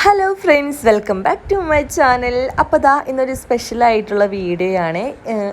Hello friends welcome back to my channel അപ്പോൾ ദാ ഇന്നൊരു സ്പെഷ്യൽ ആയിട്ടുള്ള വീഡിയോ ആണ്.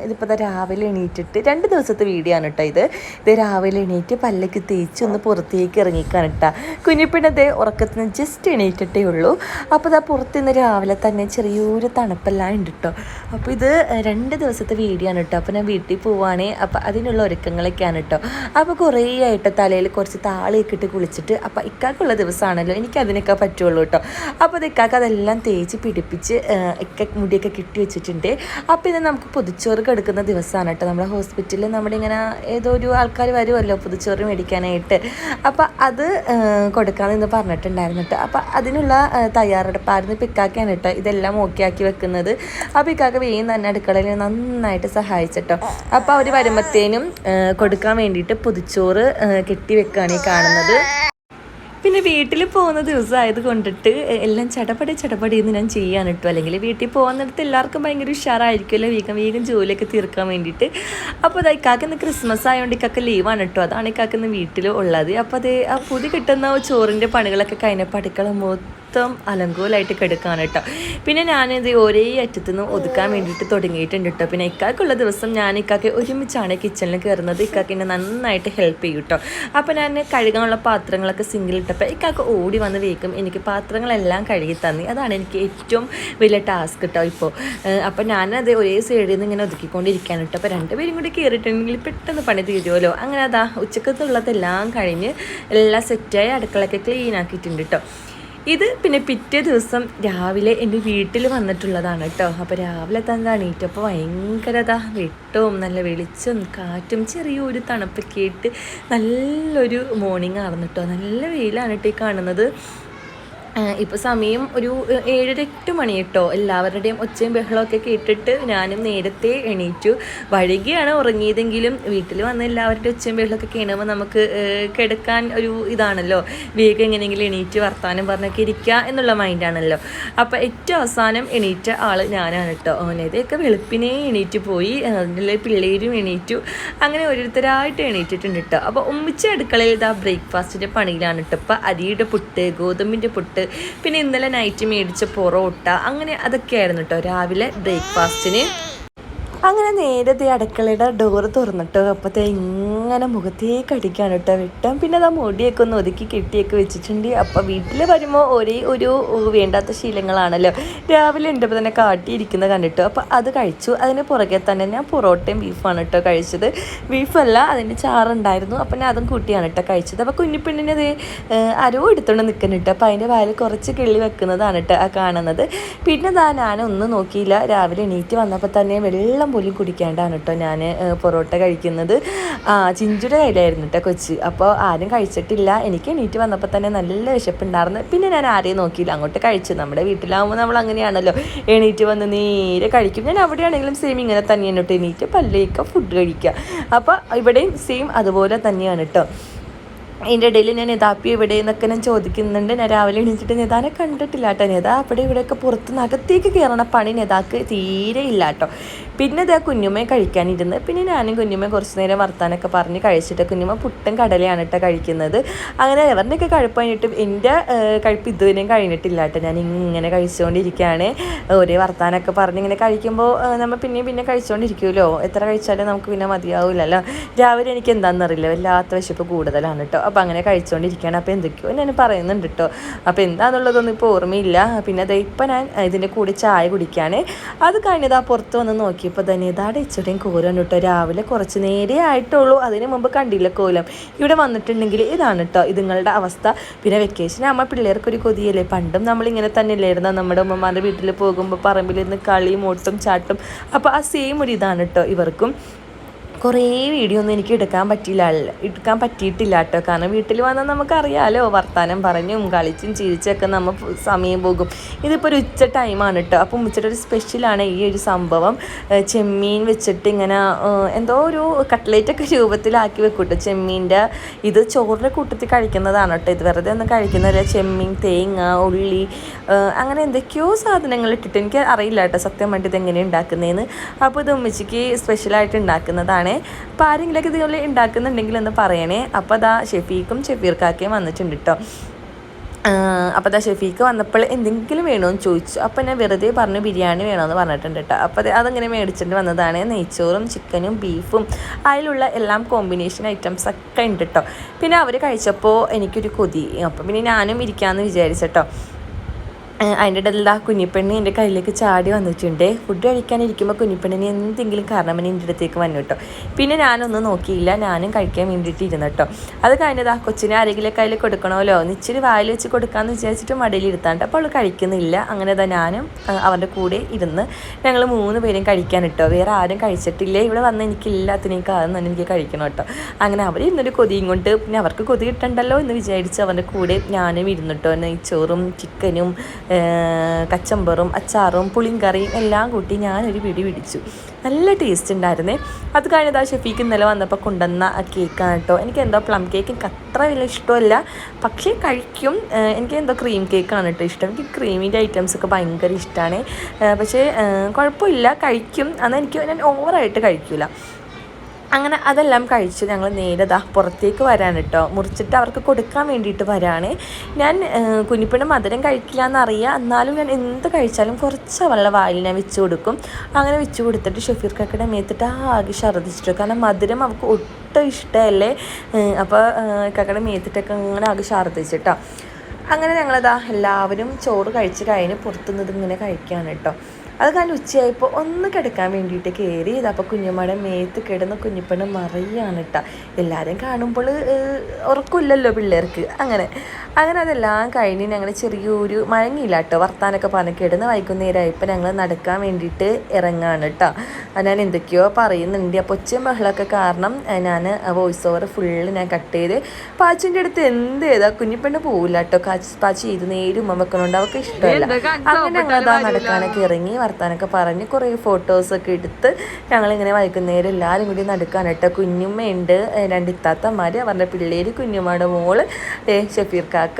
ഇതിപ്പോൾ ദാ രാവിലെ എണീറ്റിട്ട് രണ്ട് ദിവസത്തെ വീഡിയോ ആണ് കേട്ടോ ഇത്. ഇത് രാവിലെ എണീറ്റ് പല്ലക്ക് തേച്ച് ഒന്ന് പുറത്തേക്ക് ഇറങ്ങിക്കാണ് കേട്ടോ കുഞ്ഞിപ്പിണ്ണത് ഉറക്കത്തിന് ജസ്റ്റ് എണീറ്റിട്ടേ ഉള്ളൂ. അപ്പോൾ ദാ പുറത്ത് ഇന്ന് രാവിലെ തന്നെ ചെറിയൊരു തണുപ്പെല്ലാം ഉണ്ട് കേട്ടോ അപ്പോൾ ഇത് രണ്ട് ദിവസത്തെ വീഡിയോ ആണ് കേട്ടോ അപ്പോൾ ഞാൻ വീട്ടിൽ പോവുകയാണേ അപ്പോൾ അതിനുള്ള ഒരുക്കങ്ങളൊക്കെയാണ് കേട്ടോ അപ്പോൾ കുറേ ആയിട്ട് തലയിൽ കുറച്ച് താളിയൊക്കെ ഇട്ട് കുളിച്ചിട്ട് അപ്പോൾ ഇക്കാക്കുള്ള ദിവസമാണല്ലോ. എനിക്ക് അതിനൊക്കെ പറ്റുള്ളൂ കേട്ടോ അപ്പോൾ അത് ഇക്കാക്ക് അതെല്ലാം തേച്ച് പിടിപ്പിച്ച് ഒക്കെ മുടിയൊക്കെ കിട്ടി വെച്ചിട്ടുണ്ട്. അപ്പോൾ ഇത് നമുക്ക് പുതുച്ചോറ് കെടുക്കുന്ന ദിവസമാണ് കേട്ടോ. നമ്മുടെ ഹോസ്പിറ്റലിൽ നമ്മുടെ ഇങ്ങനെ ഏതോ ഒരു ആൾക്കാർ വരുമല്ലോ പുതുച്ചോറ് മേടിക്കാനായിട്ട്. അപ്പോൾ അത് കൊടുക്കാമെന്ന് പറഞ്ഞിട്ടുണ്ടായിരുന്നു കേട്ടോ. അപ്പോൾ അതിനുള്ള തയ്യാറെടുപ്പായിരുന്നു ഇപ്പോൾ ഇക്കാക്കാണ് കേട്ടോ ഇതെല്ലാം ഓക്കെ ആക്കി വെക്കുന്നത്. അപ്പോൾ ഇക്കാക്ക് വേഗം തന്നെ അടുക്കളയിൽ നന്നായിട്ട് സഹായിച്ചിട്ടോ. അപ്പോൾ അവർ വരുമ്പോഴത്തേനും കൊടുക്കാൻ വേണ്ടിയിട്ട് പുതുച്ചോറ് കെട്ടി വെക്കുകയാണ് ഈ കാണുന്നത്. പിന്നെ വീട്ടിൽ പോകുന്ന ദിവസമായത് കൊണ്ടിട്ട് എല്ലാം ചടപടി ചടപടി എന്ന് ഞാൻ ചെയ്യാൻ ഇട്ടു. അല്ലെങ്കിൽ വീട്ടിൽ പോകുന്നിടത്ത് എല്ലാവർക്കും ഭയങ്കര ഉഷാറായിരിക്കുമല്ലോ വേഗം വേഗം ജോലിയൊക്കെ തീർക്കാൻ വേണ്ടിയിട്ട്. അപ്പോൾ അത് ഇക്കാക്കുന്ന ക്രിസ്മസ് ആയതുകൊണ്ട് ഇക്കാക്ക് ലീവാണ് കേട്ടോ അതാണ് ഇക്കാക്കുന്ന വീട്ടിൽ ഉള്ളത്. അപ്പോൾ അത് ആ പുതി കിട്ടുന്ന ചോറിന്റെ പണികളൊക്കെ കഴിഞ്ഞപ്പോൾ അടുക്കള മൊത്തം അലങ്കോലായിട്ട് കിടക്കാണ് കേട്ടോ പിന്നെ ഞാനിത് ഒരേ അറ്റത്തു നിന്ന് ഒതുക്കാൻ വേണ്ടിയിട്ട് തുടങ്ങിയിട്ടുണ്ട് കേട്ടോ പിന്നെ ഇക്കാക്കുള്ള ദിവസം ഞാൻ ഇക്കാക്ക് ഒരുമിച്ചാണ് കിച്ചണിൽ കയറുന്നത് ഇക്കാക്ക് എന്നെ നന്നായിട്ട് ഹെൽപ്പ് ചെയ്യും കേട്ടോ അപ്പോൾ ഞാൻ കഴുകാനുള്ള പാത്രങ്ങളൊക്കെ സിങ്കിൽ ഇട്ടപ്പോൾ ഇക്കാക്ക് ഓടി വന്ന് വേക്കും എനിക്ക് പാത്രങ്ങളെല്ലാം കഴുകി തന്നി. അതാണ് എനിക്ക് ഏറ്റവും വലിയ ടാസ്ക് കേട്ടോ ഇപ്പോൾ അപ്പോൾ ഞാനത് ഒരേ സൈഡിൽ നിന്ന് ഇങ്ങനെ ഒതുക്കിക്കൊണ്ടിരിക്കുകയാണ് കേട്ടോ അപ്പോൾ രണ്ടുപേരും കൂടി കയറിയിട്ടുണ്ടെങ്കിൽ പെട്ടെന്ന് പണി തീരുമല്ലോ അങ്ങനെ അതാ ഉച്ചക്കത്തുള്ളതെല്ലാം കഴിഞ്ഞ് എല്ലാം സെറ്റായി അടുക്കളൊക്കെ ക്ലീൻ ആക്കിയിട്ടുണ്ട് കേട്ടോ ഇത് പിന്നെ പിറ്റേ ദിവസം രാവിലെ എന്റെ വീട്ടിൽ വന്നിട്ടുള്ളതാണ് കേട്ടോ. അപ്പോൾ രാവിലെ തന്നെ എണീറ്റപ്പോൾ ഭയങ്കരത വെട്ടവും നല്ല വെളിച്ചവും കാറ്റും ചെറിയൊരു തണുപ്പൊക്കെ ആയിട്ട് നല്ലൊരു മോർണിംഗ് ആയിരുന്നു കേട്ടോ. നല്ല വെയിലാണ് കേട്ടോ ഈ കാണുന്നത്. ഇപ്പോൾ സമയം ഒരു ഏഴര എട്ട് മണി കേട്ടോ. എല്ലാവരുടെയും ഒച്ചയും ബഹളമൊക്കെ കേട്ടിട്ട് ഞാനും നേരത്തെ എണീറ്റു. വഴുകിയാണ് ഉറങ്ങിയതെങ്കിലും വീട്ടിൽ വന്ന എല്ലാവരുടെയും ഒച്ചയും ബഹളമൊക്കെ കേണുമ്പോൾ നമുക്ക് കിടക്കാൻ ഒരു ഇതാണല്ലോ. വേഗം എങ്ങനെയെങ്കിലും എണീറ്റ് വർത്തമാനം പറഞ്ഞൊക്കെ ഇരിക്കുക എന്നുള്ള മൈൻഡാണല്ലോ അപ്പോൾ ഏറ്റവും അവസാനം എണീറ്റ ആൾ ഞാനാണ് കേട്ടോ. ഓനേതൊക്കെ വെളുപ്പിനെ എണീറ്റ് പോയി. അതിന്റെ പിള്ളേരും എണീറ്റു. അങ്ങനെ ഓരോരുത്തരായിട്ട് എണീറ്റിട്ടുണ്ട് കേട്ടോ. അപ്പോൾ ഉമ്മിച്ച അടുക്കളയിൽ ഇതാ ബ്രേക്ക്ഫാസ്റ്റിന്റെ പണിയിലാണ് കേട്ടോ. ഇപ്പോൾ അരിയുടെ പുട്ട് ഗോതമ്പിന്റെ പുട്ട് പിന്നെ ഇന്നലെ നൈറ്റ് മേടിച്ച പൊറോട്ട അങ്ങനെ അതൊക്കെയായിരുന്നു കേട്ടോ രാവിലെ ബ്രേക്ക്ഫാസ്റ്റിന് അങ്ങനെ നേരത്തെ അടുക്കളയുടെ ഡോറ് തുറന്നിട്ട് അപ്പത്തെ ഇങ്ങനെ മുഖത്തേക്ക് അടിക്കാണ് കേട്ടോ വിട്ടം പിന്നെ അത് മുടിയൊക്കെ ഒന്ന് ഒതുക്കി കെട്ടിയൊക്കെ വെച്ചിട്ടുണ്ട്. അപ്പോൾ വീട്ടിൽ വരുമ്പോൾ ഒരേ ഒരു വേണ്ടാത്ത ശീലങ്ങളാണല്ലോ. രാവിലെ എന്റെ തന്നെ കാട്ടിയിരിക്കുന്നത് കണ്ടിട്ടോ അപ്പോൾ അത് കഴിച്ചു. അതിന് പുറകെ തന്നെ ഞാൻ പൊറോട്ടയും ബീഫാണ് കേട്ടോ കഴിച്ചത്. ബീഫല്ല അതിന്റെ ചാറുണ്ടായിരുന്നു. അപ്പം ഞാൻ അതും കൂട്ടിയാണ് കേട്ടോ കഴിച്ചത്. അപ്പോൾ കുഞ്ഞിപ്പെണ്ണിനത് അത് എടുത്തോണ്ട് നിൽക്കുന്നു കേട്ടോ. അപ്പോൾ അതിന്റെ വായിൽ കുറച്ച് കിള്ളി വെക്കുന്നതാണ് കേട്ടോ ആ കാണുന്നത്. പിന്നെ താ ഞാനൊന്നും നോക്കിയില്ല. രാവിലെ എണീറ്റ് വന്നപ്പോൾ തന്നെ വെള്ളം വെള്ളം പോലും കുടിക്കാണ്ടാണ് കേട്ടോ ഞാൻ പൊറോട്ട കഴിക്കുന്നത്. ആ ചിഞ്ചുടെ കയ്യിലായിരുന്നു കേട്ടോ കൊച്ച്. അപ്പോൾ ആരും കഴിച്ചിട്ടില്ല. എനിക്ക് എണീറ്റ് വന്നപ്പോൾ തന്നെ നല്ല വിശപ്പുണ്ടായിരുന്നു പിന്നെ ഞാൻ ആരെയും നോക്കിയില്ല. അങ്ങോട്ട് കഴിച്ചു. നമ്മുടെ വീട്ടിലാവുമ്പോൾ നമ്മൾ അങ്ങനെയാണല്ലോ. എണീറ്റ് വന്ന് നേരെ കഴിക്കും. ഞാൻ അവിടെയാണെങ്കിലും സെയിം ഇങ്ങനെ തന്നെയാണ് കേട്ടോ എണീറ്റ് പല്ലേക്ക് ഫുഡ് കഴിക്കുക അപ്പോൾ ഇവിടെയും സെയിം അതുപോലെ തന്നെയാണ് കേട്ടോ അതിന്റെ ഇടയിൽ ഞാൻ നെതാപ്പി എവിടെ എന്നൊക്കെ ഞാൻ ചോദിക്കുന്നുണ്ട്. ഞാൻ രാവിലെ എണീച്ചിട്ട് നെതാനെ കണ്ടിട്ടില്ല കേട്ടോ. നെതാ അവിടെ ഇവിടെയൊക്കെ പുറത്ത് നകത്തേക്ക് കയറണ പണി നെതാക്ക് തീരെ ഇല്ല കേട്ടോ. പിന്നെ ഇതാ കുഞ്ഞുമ്മയെ കഴിക്കാനിരുന്ന് പിന്നെ ഞാനും കുഞ്ഞുമ്മ കുറച്ച് നേരം വർത്താനൊക്കെ പറഞ്ഞ് കഴിച്ചിട്ട് കുഞ്ഞുമ്മ പുട്ടും കടലയാണ് കേട്ടോ കഴിക്കുന്നത്. അങ്ങനെ എവരുടെയൊക്കെ കഴിപ്പ് കഴിഞ്ഞിട്ടും എന്റെ കഴിപ്പ് ഇതുവരെയും കഴിഞ്ഞിട്ടില്ല കേട്ടോ. ഞാൻ ഇങ്ങനെ കഴിച്ചുകൊണ്ടിരിക്കുകയാണ്. ഒരേ വർത്താനൊക്കെ പറഞ്ഞ് ഇങ്ങനെ കഴിക്കുമ്പോൾ നമ്മൾ പിന്നെയും പിന്നെ കഴിച്ചുകൊണ്ടിരിക്കുമല്ലോ. എത്ര കഴിച്ചാലും നമുക്ക് പിന്നെ മതിയാവില്ലല്ലോ. രാവിലെ എനിക്ക് എന്താണെന്നറിയില്ല. വല്ലാത്ത വിശപ്പ് കൂടുതലാണ് കേട്ടോ. അപ്പോൾ അങ്ങനെ കഴിച്ചുകൊണ്ടിരിക്കുകയാണ്. അപ്പോൾ എന്തൊക്കെയോ ഞാൻ പറയുന്നുണ്ട് കേട്ടോ. അപ്പോൾ എന്താണെന്നുള്ളതൊന്നും ഇപ്പോൾ ഓർമ്മയില്ല. പിന്നെ അതെ ഇപ്പം ഞാൻ ഇതിന്റെ കൂടെ ചായ കുടിക്കുകയാണ് അത് കഴിഞ്ഞത് ആ പുറത്ത് വന്ന് നോക്കിയപ്പോൾ തന്നെ ഇതാടെ ഇച്ചോടെയും കോലം കേട്ടോ. രാവിലെ കുറച്ച് നേരേ ആയിട്ടുള്ളൂ. അതിന് മുമ്പ് കണ്ടില്ല കോലം. ഇവിടെ വന്നിട്ടുണ്ടെങ്കിൽ ഇതാണ് കേട്ടോ ഇതുങ്ങളുടെ അവസ്ഥ. പിന്നെ വെക്കേഷൻ ആകുമ്പോൾ പിള്ളേർക്കൊരു കൊതിയല്ലേ? പണ്ടും നമ്മളിങ്ങനെ തന്നെ ഇല്ലായിരുന്നു നമ്മുടെ ഉമ്മമാരുടെ വീട്ടിൽ പോകുമ്പോൾ പറമ്പിലിരുന്ന് കളിയും ഓട്ടും ചാട്ടും. അപ്പോൾ ആ സെയിം ഒരു ഇതാണ് കേട്ടോ ഇവർക്കും. കുറേ വീഡിയോ ഒന്നും എനിക്ക് എടുക്കാൻ പറ്റിയില്ല. എടുക്കാൻ പറ്റിയിട്ടില്ല കേട്ടോ. കാരണം വീട്ടിൽ വന്നാൽ നമുക്കറിയാലോ വർത്തമാനം പറഞ്ഞും കളിച്ചും ചിരിച്ചൊക്കെ നമ്മൾ സമയം പോകും. ഇതിപ്പോൾ ഒരു ഉച്ച ടൈമാണ് കേട്ടോ. അപ്പം ഉച്ചയുടെ ഒരു സ്പെഷ്യലാണ് ഈ ഒരു സംഭവം. ചെമ്മീൻ വെച്ചിട്ട് ഇങ്ങനെ എന്തോ ഒരു കട്ട്ലേറ്റൊക്കെ രൂപത്തിലാക്കി വെക്കും കേട്ടോ. ചെമ്മീന്റെ ഇത് ചോറിന്റെ കൂട്ടത്തിൽ കഴിക്കുന്നതാണ് കേട്ടോ. ഇത് വെറുതെ ഒന്നും കഴിക്കുന്നില്ല ചെമ്മീൻ തേങ്ങ ഉള്ളി അങ്ങനെ എന്തൊക്കെയോ സാധനങ്ങൾ ഇട്ടിട്ട് എനിക്ക് അറിയില്ല കേട്ടോ. സത്യമായിട്ട് ഇത് എങ്ങനെയാണ് ഉണ്ടാക്കുന്നതെന്ന് അപ്പോൾ ഇത് ഉമ്മച്ചിക്ക് സ്പെഷ്യലായിട്ട് ഉണ്ടാക്കുന്നതാണ്. അപ്പോൾ ആരെങ്കിലൊക്കെ ഇതുപോലെ ഉണ്ടാക്കുന്നുണ്ടെങ്കിൽ ഒന്ന് പറയണേ. അപ്പോൾ അതാ ഷെഫീക്കും ഷെഫീർക്കാക്കയും വന്നിട്ടുണ്ട് കേട്ടോ അപ്പോൾ ദാ ഷെഫീക്ക് വന്നപ്പോൾ എന്തെങ്കിലും വേണമെന്ന് ചോദിച്ചു. അപ്പോൾ ഞാൻ വെറുതെ പറഞ്ഞു ബിരിയാണി വേണമെന്ന് പറഞ്ഞിട്ടുണ്ട് കേട്ടോ അപ്പോൾ അത് അതങ്ങനെ മേടിച്ചിട്ട് വന്നതാണ്. നെയ്ച്ചോറും ചിക്കനും ബീഫും അതിലുള്ള എല്ലാം കോമ്പിനേഷൻ ഐറ്റംസ് ഒക്കെ ഉണ്ട് കേട്ടോ പിന്നെ അവർ കഴിച്ചപ്പോൾ എനിക്കൊരു കൊതി. അപ്പോൾ പിന്നെ ഞാനും ഇരിക്കാമെന്ന് വിചാരിച്ചട്ടോ. അതിന്റെ ഇടയിൽ ആ കുഞ്ഞിപ്പെണ്ണി എന്റെ കയ്യിലേക്ക് ചാടി വന്നിട്ടുണ്ട്. ഫുഡ് കഴിക്കാനിരിക്കുമ്പോൾ കുഞ്ഞിപ്പെണ്ണിന് എന്തെങ്കിലും കാരണം എന്റെ അടുത്തേക്ക് വന്നു കേട്ടോ പിന്നെ ഞാനൊന്നും നോക്കിയില്ല. ഞാനും കഴിക്കാൻ വേണ്ടിയിട്ട് ഇരുന്നു കേട്ടോ അത് കഴിഞ്ഞത് ആ കൊച്ചിനെ ആരെങ്കിലും കയ്യിൽ കൊടുക്കണമല്ലോ. ഒന്ന് ഇച്ചിരി വായിൽ വെച്ച് കൊടുക്കാമെന്ന് വിചാരിച്ചിട്ട് മടിയിൽ ഇരുത്താണ്ട് അപ്പോൾ അവൾ കഴിക്കുന്നില്ല. അങ്ങനെ തന്നെ ഞാനും അവന്റെ കൂടെ ഇരുന്ന് ഞങ്ങൾ മൂന്ന് പേരും കഴിക്കാൻ കേട്ടോ വേറെ ആരും കഴിച്ചിട്ടില്ല. ഇവിടെ വന്ന് എനിക്ക് കാരണം തന്നെ എനിക്ക് കഴിക്കണം കേട്ടോ അങ്ങനെ അവർ ഇന്നൊരു കൊതിയും കൊണ്ട് പിന്നെ അവർക്ക് കൊതി കിട്ടണ്ടല്ലോ എന്ന് വിചാരിച്ച് അവന്റെ കൂടെ ഞാനും ഇരുന്നിട്ടോ ചോറും ചിക്കനും കച്ചമ്പറും അച്ചാറും പുളിങ്കറിയും എല്ലാം കൂട്ടി ഞാനൊരു പിടി പിടിച്ചു. നല്ല ടേസ്റ്റ് ഉണ്ടായിരുന്നേ. അത് കഴിഞ്ഞത് ഷെഫീക്ക് ഇന്നലെ വന്നപ്പോൾ കൊണ്ടുവന്ന കേക്കാണ് കേട്ടോ എനിക്ക് എന്തോ പ്ലം കേക്ക് എനിക്ക് അത്ര വലിയ ഇഷ്ടമല്ല. പക്ഷേ കഴിക്കും. എനിക്ക് എന്തോ ക്രീം കേക്കാണ് കേട്ടോ ഇഷ്ടം. എനിക്ക് ക്രീമിന്റെ ഐറ്റംസ് ഒക്കെ ഭയങ്കര ഇഷ്ടമാണ് പക്ഷേ കുഴപ്പമില്ല. കഴിക്കും. അന്ന് എനിക്ക് ഞാൻ ഓവറായിട്ട് കഴിക്കില്ല അങ്ങനെ അതെല്ലാം കഴിച്ച് ഞങ്ങൾ നേരതാ പുറത്തേക്ക് വരാൻ കേട്ടോ മുറിച്ചിട്ട് അവർക്ക് കൊടുക്കാൻ വേണ്ടിയിട്ട് വരാണ്. ഞാൻ കുഞ്ഞിപ്പിണ്ണ മധുരം കഴിക്കില്ല എന്നറിയാം എന്നാലും ഞാൻ എന്ത് കഴിച്ചാലും കുറച്ച് അവളുടെ വായിൽ ഞാൻ വെച്ച് കൊടുക്കും. അങ്ങനെ വെച്ച് കൊടുത്തിട്ട് ഷഫീർ കക്കയുടെ മേത്തിട്ട് ആകെ ഛർദ്ദിച്ചിട്ട് കാരണം മധുരം അവൾക്ക് ഒട്ടും ഇഷ്ടമല്ലേ? അപ്പോൾ കക്കയുടെ മേത്തിട്ടൊക്കെ അങ്ങനെ ആകെ ഛർദ്ദിച്ചിട്ടോ. അങ്ങനെ ഞങ്ങളതാ എല്ലാവരും ചോറ് കഴിച്ച് കഴിഞ്ഞ് പുറത്തുനിന്ന് ഇങ്ങനെ കഴിക്കുകയാണ് കേട്ടോ. അത് കാരണം ഉച്ചയായപ്പോൾ ഒന്ന് കിടക്കാൻ വേണ്ടിയിട്ട് കയറി ഇതപ്പോൾ കുഞ്ഞമ്മയുടെ മേത്ത് കിടന്ന് കുഞ്ഞിപ്പണ് മറിയാണ് കേട്ടോ എല്ലാവരും കാണുമ്പോൾ ഉറക്കില്ലല്ലോ പിള്ളേർക്ക്. അങ്ങനെ. അങ്ങനെ അതെല്ലാം കഴിഞ്ഞ് ഞങ്ങൾ ചെറിയൊരു മഴങ്ങിയില്ല കേട്ടോ വർത്താനൊക്കെ പറഞ്ഞ് കിടന്ന് വൈകുന്നേരമായപ്പോൾ ഞങ്ങൾ നടക്കാൻ വേണ്ടിയിട്ട് ഇറങ്ങാണ് കേട്ടോ ഞാൻ എന്തൊക്കെയോ പറയുന്നുണ്ട്. അപ്പോൾ ഒച്ചയും ബഹളമൊക്കെ കാരണം ഞാൻ വോയിസ് ഓവർ ഫുള്ള് ഞാൻ കട്ട് ചെയ്ത് പാച്ചിന്റെ അടുത്ത് എന്ത് ചെയ്താൽ കുഞ്ഞിപ്പെണ്ണ് പോവില്ല കേട്ടോ പാച്ചി ചെയ്ത് നേരും വെക്കണോണ്ട് അവർക്ക് ഇഷ്ടമല്ല. അങ്ങനെ ഞങ്ങളതാ നടക്കാനൊക്കെ ഇറങ്ങി. വർത്താനൊക്കെ പറഞ്ഞ് കുറേ ഫോട്ടോസൊക്കെ എടുത്ത് ഞങ്ങളിങ്ങനെ വൈകുന്നേരം എല്ലാവരും കൂടി നടക്കാൻ കേട്ടോ. കുഞ്ഞുമ്മയുണ്ട് രണ്ട് ഇത്താത്തമാർ അവരുടെ പിള്ളേര് കുഞ്ഞുമ്മയുടെ മോൾ ഷഫീർ കാക്ക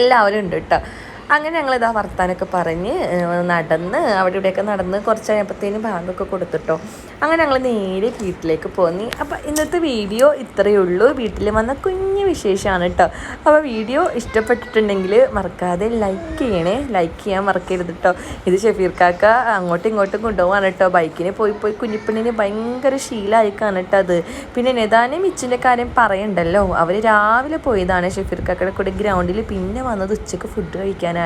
എല്ലാവരും ഉണ്ട് കേട്ടോ. അങ്ങനെ ഞങ്ങളിതാ വർത്താനൊക്കെ പറഞ്ഞ് നടന്ന് അവിടെ ഇവിടെയൊക്കെ നടന്ന് കുറച്ച് കഴിഞ്ഞപ്പോഴത്തേനും ബാങ്കൊക്കെ കൊടുത്തിട്ടോ. അങ്ങനെ ഞങ്ങൾ നേരെ വീട്ടിലേക്ക് പോന്നി. അപ്പം ഇന്നത്തെ വീഡിയോ ഇത്രയേ ഉള്ളൂ. വീട്ടിൽ വന്ന കുഞ്ഞു വിശേഷമാണ് കേട്ടോ അപ്പോൾ വീഡിയോ ഇഷ്ടപ്പെട്ടിട്ടുണ്ടെങ്കിൽ മറക്കാതെ ലൈക്ക് ചെയ്യണേ. ലൈക്ക് ചെയ്യാൻ മറക്കരുത് കേട്ടോ ഇത് ഷഫീർ കാക്ക അങ്ങോട്ടും ഇങ്ങോട്ടും കൊണ്ടുപോകാണ് കേട്ടോ ബൈക്കിന് പോയി പോയി കുഞ്ഞിപ്പണ്ണിന് ഭയങ്കര ശീലമായിക്കാണ് കേട്ടോ അത്. പിന്നെ നെതാനും മിച്ചിന്റെ കാര്യം പറയണ്ടല്ലോ. അവർ രാവിലെ പോയതാണ് ഷഫീർ കാക്കയുടെ കൂടെ ഗ്രൗണ്ടിൽ പിന്നെ വന്നത് ഉച്ചയ്ക്ക് ഫുഡ് കഴിക്കാനാണ്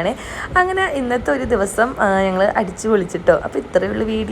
അങ്ങനെ ഇന്നത്തെ ഒരു ദിവസം ഞങ്ങൾ അടിച്ചു പൊളിച്ചിട്ടോ അപ്പോൾ ഇത്രയുള്ള വീഡിയോ.